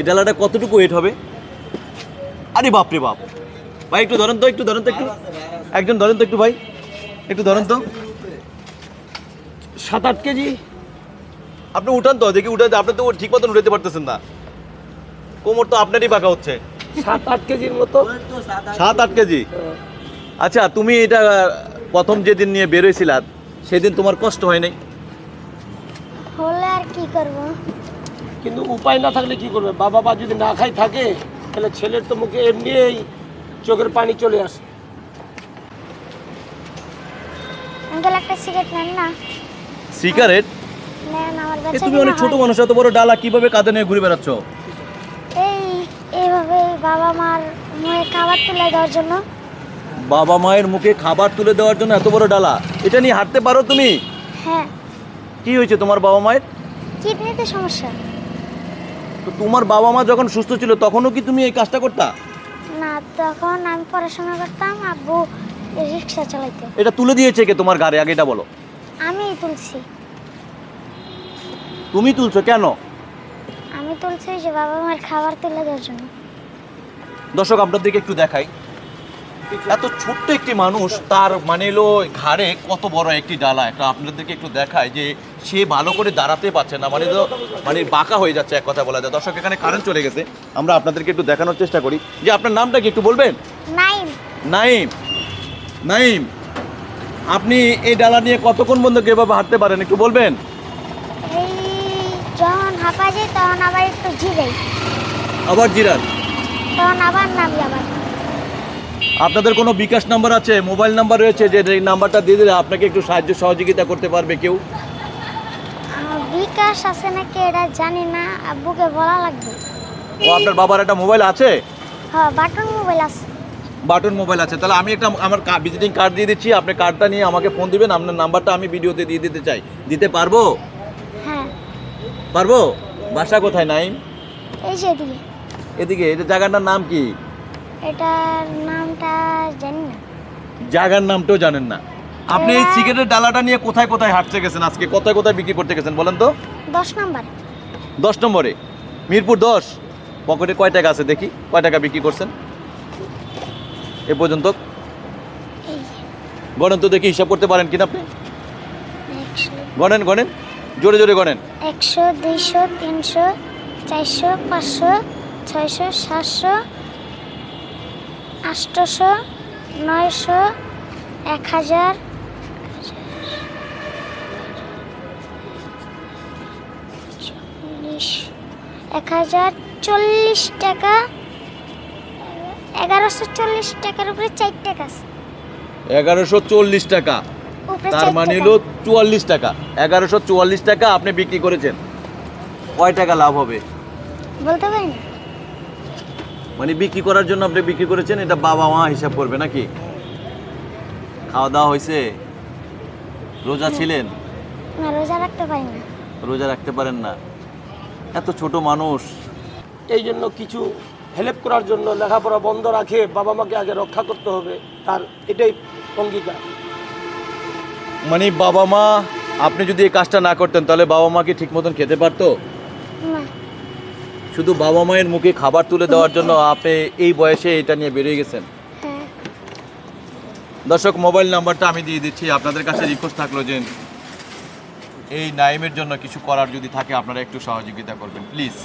এই ডালাটা কতটুকু ওয়েট হবে? আরে বাপ রে বাপ। ভাই একটু ধরেন তো একটু ধরেন তো একটু। একজন ধরেন তো একটু ভাই। একটু ধরেন তো। সাত আট কেজি। আপনি উঠান তো দেখি উঠান আপনি তো ঠিক মতন উঠাতে পারতেছেন না। কোমর তো আপনারই বাঁকা হচ্ছে। সাত আট কেজির মতো। সাত আট কেজি। আচ্ছা তুমি এটা প্রথম যেদিন নিয়ে বেরোয়ছিলা সেদিন তোমার কষ্ট হয় নাই? হলে আর কি করব? কিন্তু উপায় না থাকলে কি করবে? বাবা মা যদি না খাই থাকে তাহলে ছেলের তো মুখে এমনিই চোখের পানি চলে আসে। আঙ্কেল একটা সিগারেট নেন না। সিগারেট নেন আমার এ তুমি অনেক ছোট মানুষ এত বড় ডালা কীভাবে কাঁধে নিয়ে ঘুরে বেড়াচ্ছ? এই এইভাবে বাবা মার মুখে খাবার তুলে দেওয়ার জন্য। বাবা মায়ের মুখে খাবার তুলে দেওয়ার জন্য এত বড় ডালা? এটা নিয়ে হাঁটতে পারো তুমি? হ্যাঁ। কি হয়েছে তোমার বাবা মায়ের? কিডনিতে সমস্যা। তো তোমার বাবা মা যখন সুস্থ ছিল তখনও কি তুমি এই কাজটা করতা? না তখন আমি পড়াশোনা করতাম আব্বু রিক্সা চালাইতো। এটা তুলে দিয়েছে কে তোমার গাড়ি আগে এটা বলো। আমিই তুলছি। তুমি তুলছো কেন? আমি তুলছি যে বাবা মার খাবার তুলে দেওয়ার জন্য। দর্শক আপনাদেরকে একটু দেখাই। এত ছোট্ট একটি মানুষ তার মানে এলো ঘাড়ে কত বড় একটি ডালা। একটা আপনাদেরকে একটু দেখায় যে সে ভালো করে দাঁড়াতে পারছে না। মানে তো মানে বাঁকা হয়ে যাচ্ছে এক কথা বলা যায়। দর্শক এখানে কারেন্ট চলে গেছে। আমরা আপনাদেরকে একটু দেখানোর চেষ্টা করি। যে আপনার নামটা কি একটু বলবেন? নাইম। নাইম। আপনি এই ডালা নিয়ে কতক্ষণ বন্ধু এভাবে হাঁটতে পারেন? একটু বলবেন? এই যখন হাঁপা যায় তখন আবার একটু জিরাই আবার জিরান তখন আবার নামি আবার। আপনাদের কোনো বিকাশ নাম্বার আছে? মোবাইল নাম্বার রয়েছে যে এই নাম্বারটা দিয়ে দিলে আপনাকে একটু সাহায্য সহযোগিতা করতে পারবে কেউ? বিকাশ আছে নাকি এটা জানি না আব্বুকে বলা লাগবে। ও আপনার বাবার একটা মোবাইল আছে? হ্যাঁ বাটন মোবাইল আছে। বাটন মোবাইল আছে। তাহলে আমি একটা আমার ভিজিটিং কার্ড দিয়ে দিচ্ছি আপনি কার্ডটা নিয়ে আমাকে ফোন দিবেন আপনার নাম্বারটা আমি ভিডিওতে দিয়ে দিতে চাই। দিতে পারব? হ্যাঁ। পারব? বাসা কোথায় নাইম? এই যে এদিকে। এদিকে এটা জায়গাটার নাম কি? এটার নামটা জানি না। জায়গার নামটাও জানেন না। আপনি এই সিগারেটের ডালাটা নিয়ে কোথায় কোথায় হাঁটতে গেছেন আজকে? কোথায় কোথায় বিক্রি করতে গেছেন বলেন তো? দশ নাম্বার। দশ নম্বরে? মিরপুর দশ। পকেটে কয় টাকা আছে দেখি? কয় টাকা বিক্রি করছেন? এ পর্যন্ত। গণেন তো দেখি হিসাব করতে পারেন কিনা আপনি? গণেন গণেন। জোরে জোরে গণেন। একশো দুইশো তিনশো চারশো পাঁচশো ছয়শো সাতশো আটশোশো নয়শো এক হাজার চল্লিশ এক হাজার চল্লিশ টাকা। এগারোশো চল্লিশ টাকার উপরে চার টাকা আছে। এগারোশো চল্লিশ টাকা। তার মানে হলো চুয়াল্লিশ টাকা। এগারোশো চুয়াল্লিশ টাকা আপনি বিক্রি করেছেন। কয় টাকা লাভ হবে? বলতে পারি না। মানে বিক্রি করার জন্য আপনি বিক্রি করেছেন এটা বাবা মা হিসাব করবে নাকি? খাওয়া দাওয়া হয়েছে? রোজা ছিলেন? না রোজা রাখতে পারি না। রোজা রাখতে পারেন না। এত ছোট মানুষ। এই জন্য কিছু হেল্প করার জন্য লেখাপড়া বন্ধ রাখে বাবা মাকে আগে রক্ষা করতে হবে তার এটাই অঙ্গীকার। মানে বাবা মা আপনি যদি এই কাজটা না করতেন তাহলে বাবা মা কি ঠিক মতন খেতে পারতো? শুধু বাবা মায়ের মুখে খাবার তুলে দেওয়ার জন্য আপনি এই বয়সে এটা নিয়ে বেরিয়ে গেছেন? হ্যাঁ। দর্শক মোবাইল নাম্বারটা আমি দিয়ে দিচ্ছি। আপনাদের কাছে রিকোয়েস্ট থাকল যে এই নাইমের জন্য কিছু করার যদি থাকে আপনারা একটু সহযোগিতা করবেন প্লিজ।